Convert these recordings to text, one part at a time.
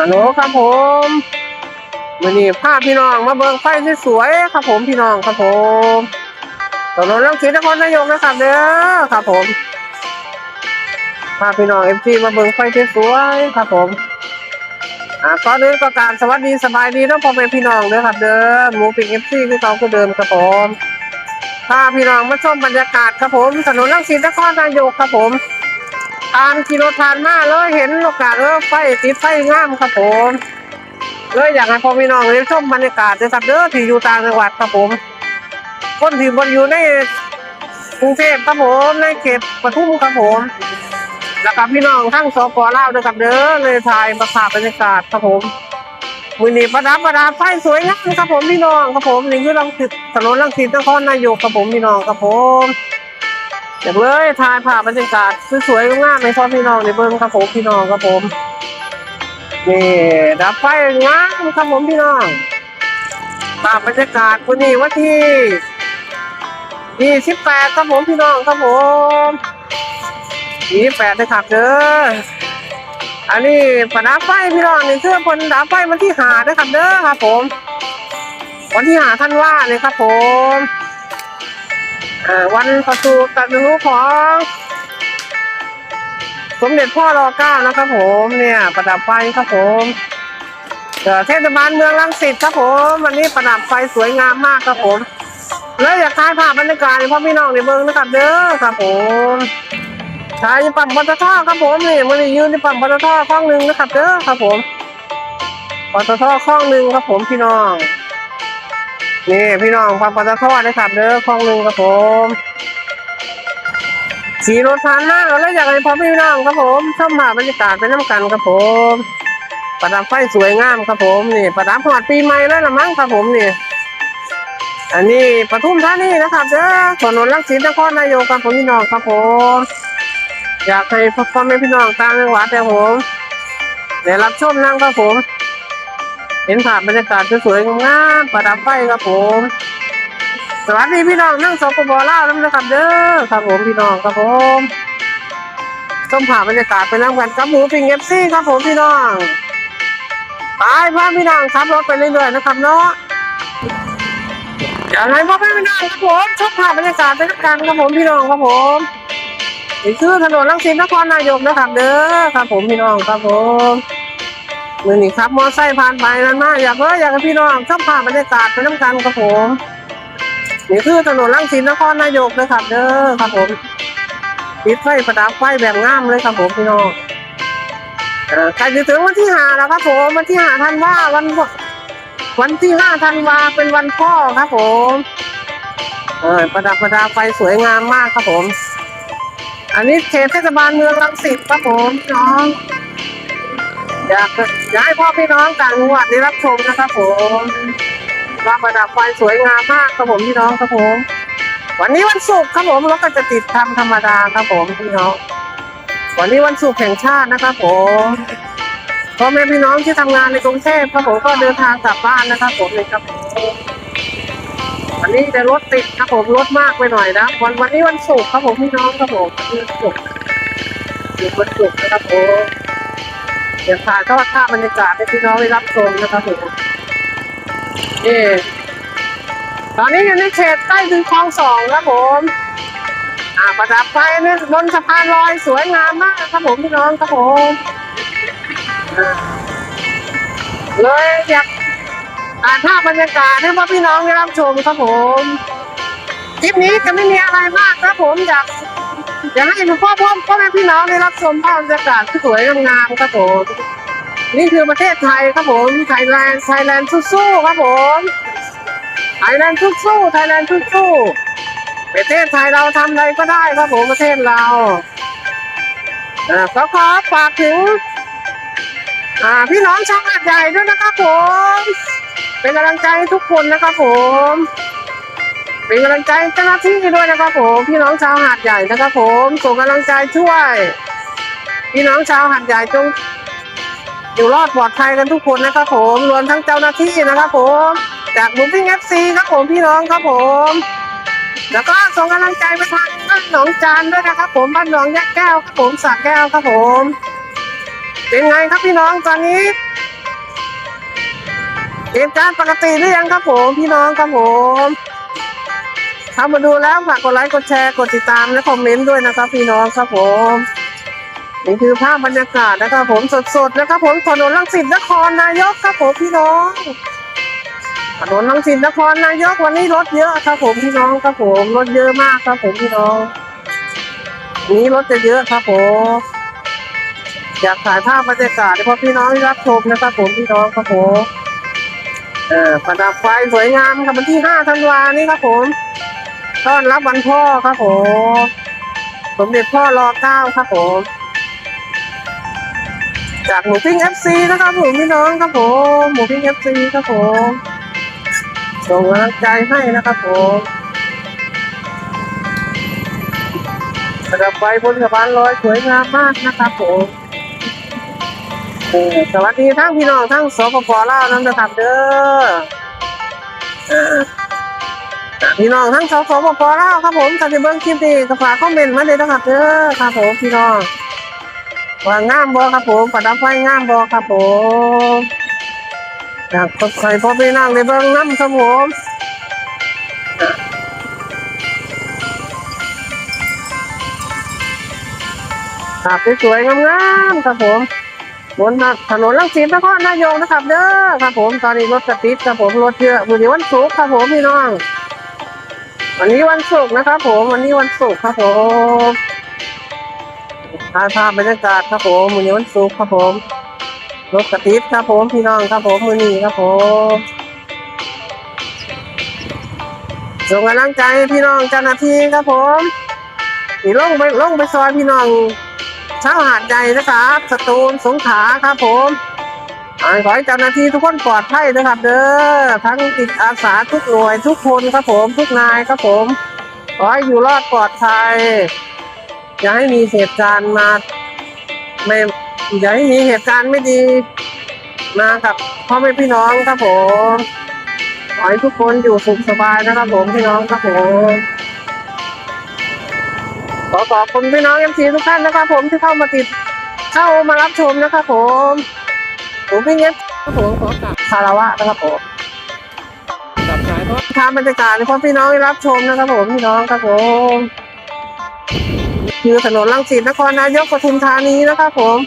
ฮัลโหลครับผมวันนี้พาพี่น้องมาเบิ่งไฟที่สวยๆครับผมพี่น้องครับผมตำรวจรังสีนครนายกนะครับเด้อครับผมพาพี่น้องเอฟซีมาเบิ่งไฟที่สวยๆครับผมอ่าก่อนอื่นก็การสวัสดีสบายดีนะพ่อแม่พี่น้องเด้อครับเด้อหมูปิ้งเอฟซีคือเก่าคือเดิมครับผมพาพี่น้องมาชมบรรยากาศครับผมถนนรังสีนครนายกครับผม ตามกิโลทานมาเลยเห็นโอกาสเออไฟติดไฟงามครับผมเลยอยากให้พ่อพี่น้องได้ชมบรรยากาศเด้อครับเด้อที่อยู่ต่างจังหวัดครับผม คนที่บนอยู่ในกรุงเทพครับผมในเขตปทุมครับผมแล้วก็พี่น้องทั้งสปลาวด้วยครับเด้อเลยถ่ายมาภาพบรรยากาศครับผมมือนีประดับประดาไฟสวยงามครับผมพี่น้องครับผมนี่คือลังสิตถนนลังสิตนครนายกครับผมพี่น้องครับผม อยากเลยถ่ายภาพบรรยากาศสวยๆงามๆให้พ่อพี่น้องในเบิ้งครับผมพี่น้องครับผมนี่ดับไฟงามครับผมพี่น้องภาพบรรยากาศวันนี้วันที่ยี่สิบแปดครับผมพี่น้องครับผมยี่แปดนะครับเด้ออันนี้ปะดับไฟพี่น้องนี่คือคนดับไฟวันที่หานะครับเด้อครับผม วันที่หาท่านว่าเลยครับผม วันประสูติตรัสรู้ของสมเด็จพ่อรอเก้านะครับผมเนี่ยประดับไฟครับผมเทศบาลเมืองรังสิตครับผมวันนี้ประดับไฟสวยงามมากครับผม แล้วอยากถ่ายภาพบรรยากาศพ่อพี่น้องในเมืองนะครับเด้อครับผมใช่ปั๊มปตทครับผมนี่มันยืนในปั๊มปตทข้องหนึ่งนะครับเด้อครับผมปตทข้องหนึ่งครับผมพี่น้อง นี่พี่น้องปั๊มปตทนะครับเด้อข้องหนึ่งครับผมขี่รถผ่านหน้าเราแล้วอยากให้พ่อพี่น้องครับผมชมภาพบรรยากาศเป็นน้ำกันครับผมประดับไฟสวยงามครับผมนี่ ประดับหอดปีใหม่แล้วละมั้งครับผมนี่อันนี้ปทุมธานีนะครับเด้อถนนลังสิตนครนายกครับผมพี่น้องครับผมอยากให้พ่อแม่พี่น้องต่างจังหวัดแต่ผมได้รับชมนั่งครับผม เห็นภาพบรรยากาศสวยๆงามๆประดับไฟครับผม สวัสดีพี่น้องนั่งสปปลาวน้ำนะครับเด้อครับผมพี่น้องครับผมชมภาบรรยากาศไปน้ำกันกับหมูปิงเอฟซี่ครับผมพี่น้องไปพ่อพี่น้องขับรถไปเรื่อยๆนะครับเนาะอยากให้พ่อแม่พี่น้องครับผมชมภาบรรยากาศไปน้ำกันครับผมพี่น้องครับผมนี่คือถนนลังสิตนครนายกนะครับเด้อครับผมพี่น้องครับผม มือนี่ครับมอไซค์ผ่านไปนั่นมาอยากเอออยากให้พี่น้องชอบผ่านบรรยากาศไปน้ำกันครับผมนี่คือถนนลังสิตนครนายกนะครับเด้อครับผมติดไฟประดับไฟแบบงามเลยครับผมพี่น้องใกล้จะถึงวันที่ห้าแล้วครับผมวันที่ห้าธันวาวันวันที่ห้าธันวาเป็นวันพ่อครับผมเออประดับประดาไฟสวยงามมากครับผม อันนี้เขตเทศบาลเมืองรังสิตครับผมน้อง อยากอยากให้พ่อพี่น้องต่างจังหวัดได้รับชมนะครับผมว่าประดับไฟสวยงามมากครับผมพี่น้องครับผม วันนี้วันศุกร์ครับผมรถก็จะติดทำธรรมดาครับผมพี่น้อง วันนี้วันศุกร์แห่งชาตินะครับผมพ่อแม่พี่น้องที่ทำงานในกรุงเทพครับผมก็เดินทางกลับบ้านนะครับผมเลยครับวันนี้จะรถติดครับผมรถมากไปหน่อยนะวันวันนี้วันศุกร์ครับผมพี่น้องครับผมวันศุกร์วันศุกร์นะครับผม เดี๋ยวถ่ายทอดภาพบรรยากาศให้พี่น้องได้รับชมนะครับผมนี่ตอนนี้อยู่ในเขตใต้ถึงคลองสองครับผมอ่าประดับไฟนี่บนสะพานลอยสวยงามมากครับผมพี่น้องครับผมเลยอยากอ่านภาพบรรยากาศให้พ่อพี่น้องได้รับชมครับผมคลิปนี้จะไม่มีอะไรมากครับผมอยาก อยากให้พ่อพ่อพ่อแม่พี่น้องได้รับชมภาพบรรยากาศที่สวยงามครับผมนี่คือประเทศไทยครับผมไทยแลนด์ไทยแลนด์สู้ๆครับผมไทยแลนด์สู้ๆไทยแลนด์สู้ๆประเทศไทยเราทำอะไรก็ได้ครับผมประเทศเราอ่าขอขอฝากถึงอ่าพี่น้องชาวหาดใหญ่ด้วยนะครับผม เป็นกำลังใจให้ทุกคนนะครับผม เป็นกำลังใจเจ้าหน้าที่ด้วยนะครับผมพี่น้องชาวหาดใหญ่นะครับผมส่งกำลังใจช่วย พี่น้องชาวหาดใหญ่จงอยู่รอดปลอดภัยกันทุกคนนะครับผมรวมทั้งเจ้าหน้าที่นะครับผมจากบุฟฟิ้งเอฟซีครับผมพี่น้องครับผม แล้วก็ส่งกำลังใจไปทางบ้านหนองจานด้วยนะครับผมบ้านหนองยักแก้วครับผมสระแก้วครับผม เป็นไงครับพี่น้องตอนนี้เหตุการณ์ปกติหรือยังครับผมพี่น้องครับผม เข้ามาดูแล้วฝากกดไลค์กดแชร์กดติดตามและคอมเมนต์ด้วยนะครับพี่น้องครับผมนี่คือภาพบรรยากาศนะครับผมสดๆนะครับผมถนนลังสิตนครนายกครับผมพี่น้องถนนลังสิตนครนายกวันนี้รถเยอะครับผมพี่น้องครับผมรถเยอะมากครับผมพี่น้องวันนี้รถจะเยอะครับผมอยากถ่ายภาพบรรยากาศให้พ่อพี่น้องได้รับชมนะครับผมพี่น้องครับผมเออประดับไฟสวยงามครับวันที่ห้าธันวานี่ครับผม ต้อนรับวันพ่อครับผมสมเด็จพ่อรอเก้าครับผมจากหมูปิ้งเอฟซีนะครับผมพี่น้องครับผมหมูปิ้งเอฟซีครับผมส่งกำลังใจให้นะครับผมระดับไฟบนสะพานลอยสวยงามมากนะครับผมสวัสดีทั้งพี่น้องทั้งสปปลาวนั่นนะครับเด้อ พี่น้องทั้งสสปปลาวครับผมถ้าจะเบิ่งคลิปนี้ก็ฝากคอมเมนต์มาเลยนะครับเด้อครับผมพี่น้องว่างามบ่ครับผมประดับไฟงามบ่ครับผมอยากกดใส่พ่อพี่น้องในเบิ่งน้ำครับผมครับสวยๆงามๆครับผมบนถนนลังสิตนครนายกนะครับเด้อครับผมตอนนี้รถติดครับผมรถเยอะวันนี้วันศุกร์ครับผมพี่น้อง วันนี้วันศุกร์นะครับผม วันนี้วันศุกร์ครับผมถ่ายภาพบรรยากาศครับผมวันนี้วันศุกร์ครับผมรถกระติดครับผมพี่น้องครับผมมือนี้ครับผมส่งกำลังใจพี่น้องเจ้าหน้าที่ครับผมนี่ลงไปลงไปซอยพี่น้องชาวหาดใหญ่นะครับสตูลสงขลาครับผม ขอให้เจ้าหน้าที่ทุกคนปลอดภัยนะครับ เด้อทั้งจิตอาสาทุกหน่วยทุกคนครับผมทุกนายครับผม ขอให้อยู่รอดปลอดภัยอย่าให้มีเหตุการณ์มาไม่อย่าให้มีเหตุการณ์ไม่ดีมากับพ่อแม่พี่น้องครับผมขอให้ทุกคนอยู่สุขสบายนะครับผมพี่น้องครับผมขอขอบคุณพี่น้องเอ็มซีทุกท่านนะครับผมที่เข้ามาติดเข้ามารับชมนะครับผม ผมพี่เงี้ยครับผมขอกราบคารวะนะครับผมกับสายทอดทางบรรยากาศให้พ่อพี่น้องได้รับชมนะครับผมพี่น้องครับผมคือถนนลังสิตนครนายกปทุมธานีนะครับผม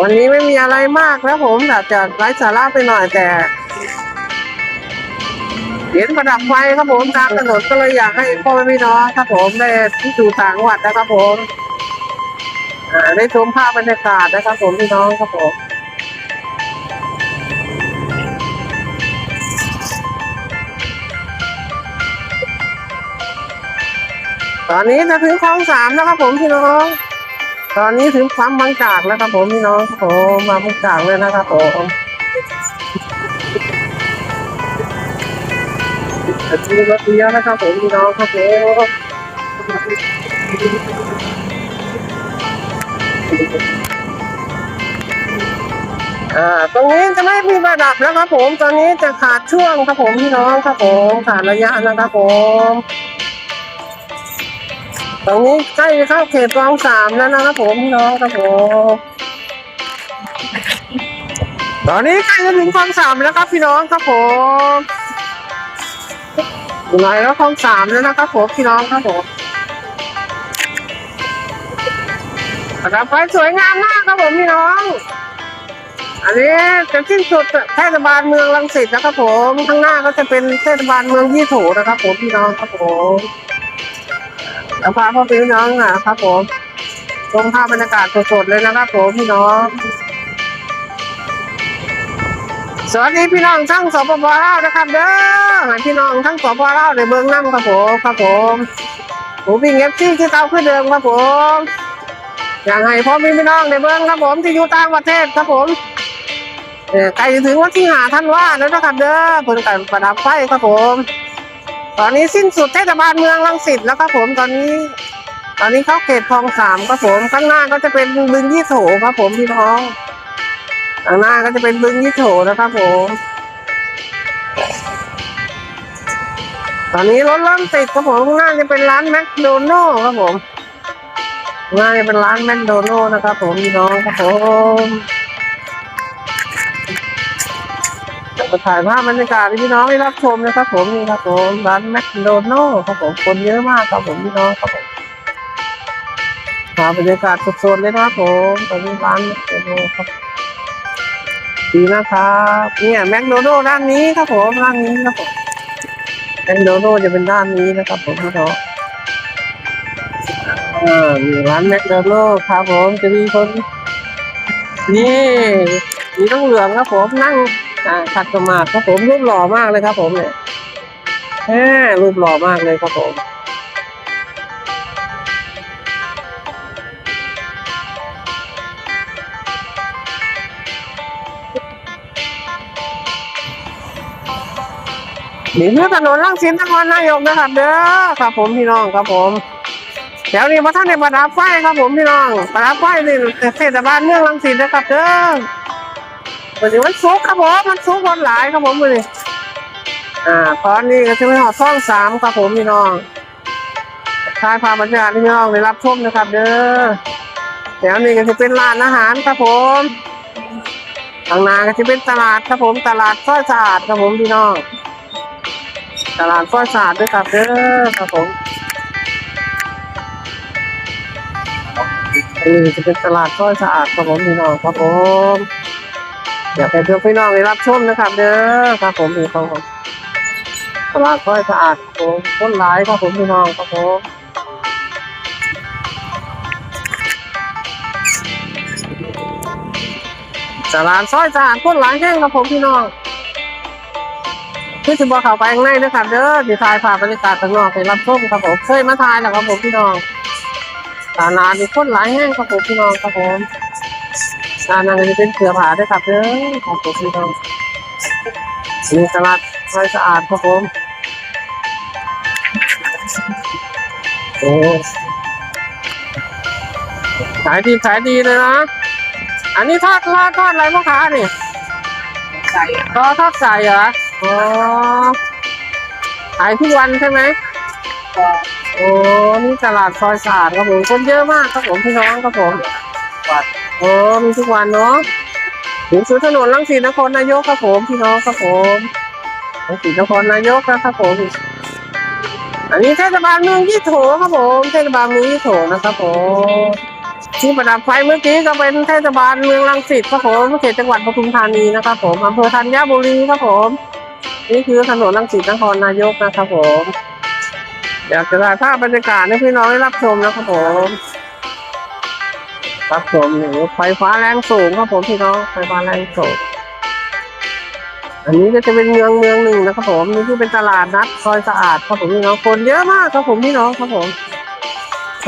วันนี้ไม่มีอะไรมากแล้วผมแต่จะไร้สาระไปหน่อยแต่เห็นประดับไฟครับผมตามถนนก็เลยอยากให้พ่อแม่พี่น้องครับผมได้ที่ดูต่างจังหวัดนะครับผม ได้ชมภาพบรรยากาศนะครับผมพี่น้องครับผมตอนนี้จะถึงคลองสามแล้วครับผมพี่น้อง ตอนนี้ถึงความบางจากแล้วครับผมพี่น้องครับผมมาบางจากเลยนะครับผมอันนี้รถเลี้ยวนะครับผมพี่น้องครับผม อ่าตรงนี้จะไม่มีระดับแล้วครับผมตอนนี้จะขาดช่วงครับผมพี่น้องครับผมขาดระยะนะครับผมตรงนี้ใกล้เข้าเขตรองสามแล้วนะครับผมพี่น้องครับผมตอนนี้ใกล้จะถึงคลองสามแล้วครับพี่น้องครับผมอยู่ไหนแล้วคลองสามแล้วนะครับผมพี่น้องครับผม ประดับไฟสวยงามมากครับผมพี่น้อง อันนี้จะสิ้นสุดเทศบาลเมืองรังสิตนะครับผมข้างหน้าก็จะเป็นเทศบาลเมืองยี่โถนะครับผมพี่น้องครับผมแล้วพาพ่อพี่น้องนะครับผมชมภาพบรรยากาศสดๆเลยนะครับผมพี่น้องสวัสดีพี่น้องทั้งสปปลาวนะครับ เด้อพี่น้องทั้งสปปลาวในเบื้องน้ำครับผมครับผมผมวิ่งเอฟซีที่เก่าขึ้นเดิมครับผม อยากให้พ่อแม่พี่น้องในเบื้องครับผมที่อยู่ต่างประเทศครับผมเออใกล้ถึงวันที่หาท่านว่าแล้วนะครับเด้อเพิ่นกันประดับไฟครับผม ตอนนี้สิ้นสุดเทศบาลเมืองรังสิตแล้วครับผมตอนนี้ ตอนนี้เข้าเขตคลองสามครับผมข้างหน้าก็จะเป็นบึงยี่โถครับผมพี่น้องข้างหน้าก็จะเป็นบึงยี่โถนะครับผมตอนนี้รถเริ่มติดครับผมข้างหน้าจะเป็นร้านแมคโดนัลล์ครับผม ง่ายเป็นร้านแมคโดนัลด์นะครับผมพี่น้องครับผมจะถ่ายภาพบรรยากาศให้พี่น้องได้รับชมนะครับ ผมนี่ครับผมร้านแมคโดนัลครับผมคนเยอะมากครับผมพี่น้องครับผมภาพบรรยากาศสดๆเลยนะครับผมตรงนี้ร้านแมคโดนัลครับดีนะครับเนี่ยแมคโดนัลด้านนี้ครับผมด้านนี้ครับผมแมคโดนัลจะเป็นด้านนี้นะครับ ผมพี่น้อง อ่ามีร้านแมคโดนัลด์ครับผมจะมีคนนี่มีต้องเหลืองครับผมนั่งอ่าขัดสมาธิครับผมรูปหล่อมากเลยครับ ผมเนี่ยแหมรูปหล่อมากเลยครับผมนี่คือถนนลังสิตนครนายกนะครับเด้อครับผมพี่น้องครับผม แถวนี้พระท่านในประดับไฟครับผมพี่น้องประดับไฟนี่เทศบาลเมืองรังสิตนะครับเด้อวันนี้วันศุกครับผมวันศุกร์วันหลายครับผมวันนี้อ่าตอนนี้ก็จะไปหอดช่องสามครับผมพี่น้องทายพาบรรยากาศพี่น้องได้รับชมนะครับ เด้อแถวนี้ก็จะเป็นร้านอาหารครับผมทางนาก็จะเป็นตลาดครับผมตลาดซอยสะอาดครับผมพี่น้อง ตลาดซอยสะอาดด้วยครับเด้อครับผม นี่จะเป็นตลาดซอยสะอาดครับผมพี่น้องครับผมอยากให้เพื่อนพี่น้องได้รับชมนะครับเด้อครับผมพี่น้องตลาดซอยสะอาดครับผมต้นหลายครับผมพี่น้องครับผมตลาดซอยสะอาดต้นหลายแห้งครับผมพี่น้องที่จะบอกเขาไปข้างในนะครับเด้อที่ถ่ายภาพบรรยากาศข้างนอกให้รับชมครับผมเคยมาถ่ายแล้วครับผมพี่น้อง ตลาดมีคนหลายแห้งครับผมพี่น้องครับผมร้านนั้นก็จะเป็นเสือผาด้วยครับเด้อครับผมพี่น้องมีตลาดสะสะอาดครับผมโอ้ขายดีขายดีเลยนะ อันนี้ทอดทอดทอดอะไรพ่อค้านี่ใส่ทอดทอดใส่เหรออ๋อขายทุกวันใช่ไหมก็ โอ้นี่ตลาดซอยสาดครับผมคนเยอะมากครับผมพี่น้องครับผมวัดโอ้มีทุกวันเนาะถึงสุดถนนลังสีนครนายกครับผมพี่น้องครับผมลังสีนครนายกนะครับผม อันนี้เทศบาลเมืองยี่โถครับผมเทศบาลเมืองยี่โถนะครับผมที่ประดับไฟเมื่อกี้ก็เป็นเทศบาลเมืองรังสิตครับผมเขตจังหวัดปทุมธานีนะครับผมอำเภอธัญบุรีครับผม นี่คือถนนรังสิตนครนายกนะครับผม อยากจะถ่ายภาพบรรยากาศให้พี่น้องได้รับชมนะครับผมรับชมหนี่ไฟฟ้าแรงสูงครับผมพี่น้องไฟฟ้าแรงสูง อันนี้ก็จะเป็นเมืองเมืองหนึ่งนะครับผมนี่คือเป็นตลาดนัดซอยสะอาดครับผมพี่น้องคนเยอะมากครับผมพี่น้องครับผม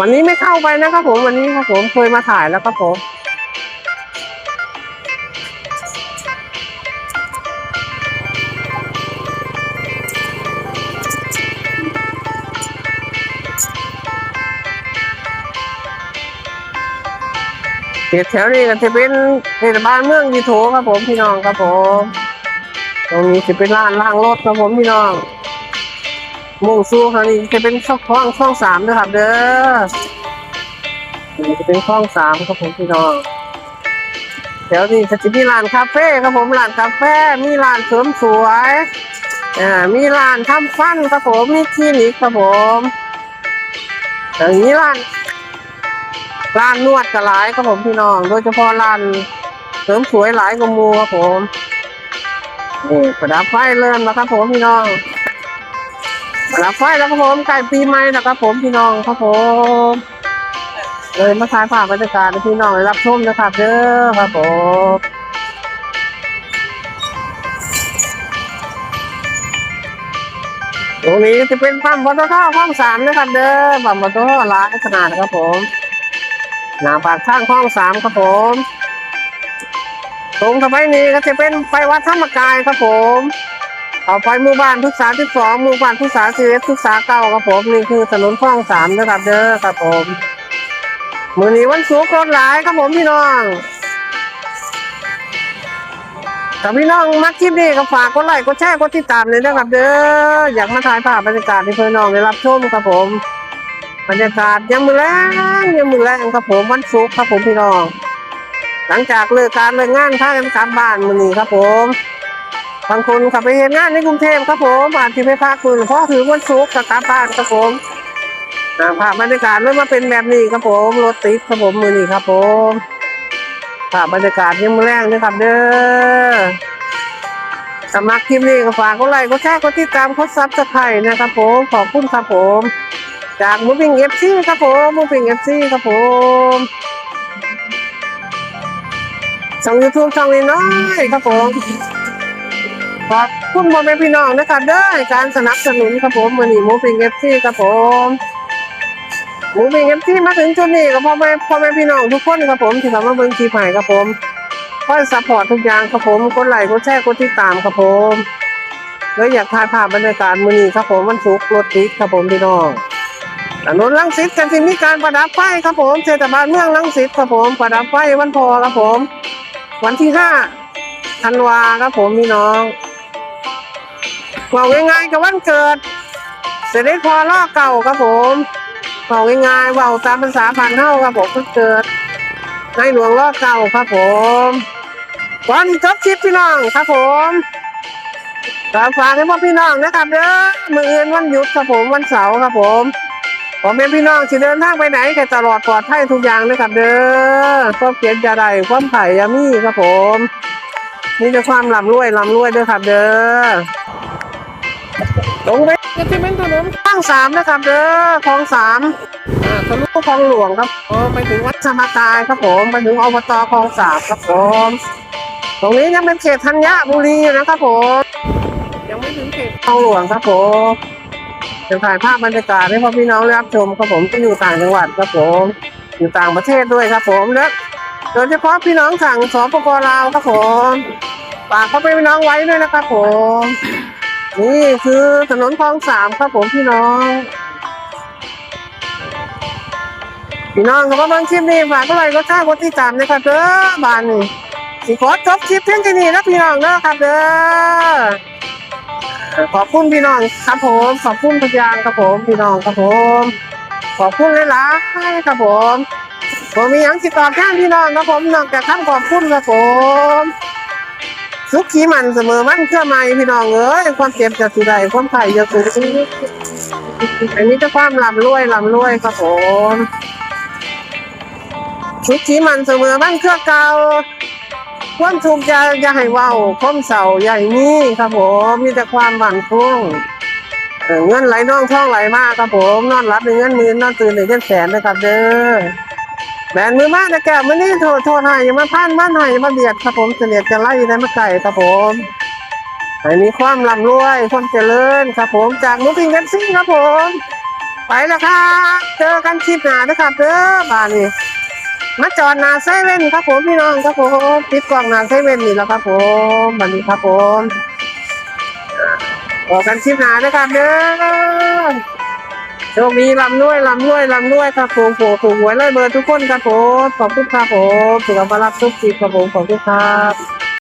วันนี้ไม่เข้าไปนะครับผมวันนี้ครับผมเคยมาถ่ายแล้วครับผม เขตแถวนี้ก็จะเป็นเทศบาลเมืองยีโถครับผมพี่น้องครับผม ตรงนี้จะเป็นร้านล้างรถครับผมพี่น้องมุ่งสู้คราวนี้จะเป็นช่องคล้องช่องสามด้วยครับ เด้อจะเป็นช่องสามครับผมพี่น้องแถวนี้จะมีร้านคาเฟ่ครับผมร้านคาเฟ่มีร้านเสริมสวยอ่ามีร้านทำฟันครับผมมีคลินิกครับผมอย่างนี้ร้าน ร้านนวดก็หลายครับผมพี่น้อง โดยเฉพาะร้านเสริมสวยหลายกมูครับผมนี่ประดับไฟเริ่มแล้วครับผมพี่น้องประดับไฟแล้วครับผมใกล้ปีใหม่นะครับผมพี่น้องครับผม เลยมาถ่ายภาพบรรยากาศให้พี่น้องได้รับชมนะครับเด้อครับผมตรงนี้จะเป็นปั๊มปตทห้องสามนะครับเด้อปั๊มปตทหลายขนาดนะครับผม หน้าปากทางห้องสามครับผมตรงเข้าไปนี้ก็จะเป็นไปวัดธรรมกายครับผมเอาไปหมู่บ้านทุกษาที่สองหมู่บ้านทุกษาสิเอทุกษาเก้าครับผมนี่คือถนนคลองสามนะครับเด้อครับผมมือนี้วันศุกร์รถหลายครับผมพี่น้องถ้าพี่น้องมักคลิปนี้ก็ฝากกดไลค์กดแชร์กดติดตามเลยนะครับเด้ออยากมาถ่ายภาพบรรยากาศให้เพื่อนน้องได้รับชมครับผม บรรยากาศยังมือแรงยังมือแรงครับผมวันศุกร์ครับผมพี่น้อง หลังจากเลิกการเลิกงานพากันกลับบ้านมือนี้ครับผมบางคนขับไปเห็นงานในกรุงเทพครับผมอาจจะไปพักคุณเพราะถือวันศุกร์ก็กลับบ้านครับผมภาพบรรยากาศเริ่มมาเป็นแบบนี้ครับผมรถติดครับผมมือนี้ครับผมภาพบรรยากาศยังมือแรงนะครับเด้อสำหรับคลิปนี้ก็ฝากกดไลค์กดแชร์กดติดตามกดซับสไครต์นะครับผมขอบคุณครับผม จากมูฟิงเอฟซีครับผมมูฟิงเอฟซีครับผมช่องยูทูบช่องนี้น้อยครับผมขอบคุณพ่อแม่พี่น้องนะครับเด้การสนับสนุนครับผมมือนี้มูฟิงเอฟซีครับผมมูฟิงเอฟซีมาถึงจุดนี้ก็พ่อแม่พ่อแม่พี่น้องทุกคนครับผมที่เข้ามาเบิ่งคลิปให้ครับผมคอยซัพพอร์ตทุกอย่างครับผมกดไลค์กดแชร์กดติดตามครับผมแล้วอยากถ่ายภาพบรรยากาศมือนี้ครับผมมันสุกร์รถติดครับผมพี่น้อง ถนนลังสิตกันที่มีการประดับไฟครับผมเทศบาลเมืองลังสิตครับผมประดับไฟวันพอครับผม วันที่ห้าธันวาครับผมพี่น้องบอกง่ายๆกับวันเกิด เสด็จพอล่อเก่าครับผมบอกง่ายๆเว่าตามภาษาพันเท่าครับผมวันเกิดในหลวงล่อเก่าครับผมวันจบคลิปพี่น้องครับผมฝากฝากให้พ่อพี่น้องนะครับเด้อมืออื่นวันหยุดครับผมวันเสาร์ครับผม ผมเป็นพี่น้องที่เดินทางไปไหนก็ตลอดปลอดภัยทุกอย่างนะครับเด้อความเกียรติจะได้ความไผ่ยามีครับผมมีแต่ความร่ำรวยร่ำรวยเด้อครับเด้อลงไปจะเป็นถนนข้างสามนะครับเด้อคลองสามทะลุคลองหลวงครับผมไปถึงวัดสมตายครับผมไปถึงอบตคลองสามครับผมตรงนี้ยังเป็นเขตธัญบุรีอยู่นะครับผมยังไม่ถึงเขตคลองหลวงครับผม จะถ่ายภาพบรรยากาศให้พ่อพี่น้องได้รับชมครับผมที่อยู่ต่างจังหวัดครับผมอยู่ต่างประเทศด้วยครับผมและโดยเฉพาะพี่น้องทางสปปลาวครับผมฝากพ่อพี่น้องไว้ด้วยนะครับผมนี่คือถนนคลองสามครับผมพี่น้องพี่น้องครับว่าบางคลิปนี้ฝากก็ไลค์ก็แชร์กดติดตามนะครับเด้อบานนี่สิขอจบคลิปเพียงแค่นี้นะพี่น้องเด้อครับเด้อ ขอบคุณพี่น้องครับผมขอบคุณทุกอย่างครับผมพี่น้องครับผมขอบคุณหลายๆครับผมผมมีอย่างติดตอบแทนพี่น้องครับผมนอกจากคำขอบคุณครับผมสุขขีมันเสมอมันเพื่อไม่พี่น้องเอ้ยความเจ็บจะสุดใดความไข่จะสูงอันนี้จะความลำรวยลำรวยครับผมสุขขีมันเสมอมันเครือเก่า ความทุกข์อย่าอย่าให้เว้าความเศร้าอย่าให้มีครับผมมีแต่ความหวั่นคงเอ่อเงินไหลน่องท่องไหลมากครับผมนอนรับในเงินหมื่นนอนตื่นในเงินแสนนะครับเด้อแบนมือมากนะแกมื่นี้โทษโทษให้อย่ามาพ่านบ้านให้อย่ามาเบียดครับผมเสนียดจะไล่ได้มาไก่ครับผมให้มีความร่ำรวยความเจริญครับผมจากมุกิงเว็บซิ่งครับผม ไปแล้วครับเจอกันคลิปหน้านะครับเด้อบ้านนี้ มาจอดนาเซเว่นครับผมพี่น้องครับผมปิดกล่องนาเซเว่นนี่แล้วครับผมบันนี้ครับผมบอกกันชิปหนานะครับเด้อโชคดีลำด้วยลำด้วยลำด้วยครับผมโผถูกหวยเลยเบอร์ทุกคนครับผมขอบคุณครับผมถึงเอามารับทุกทีครับผมขอบคุณครับ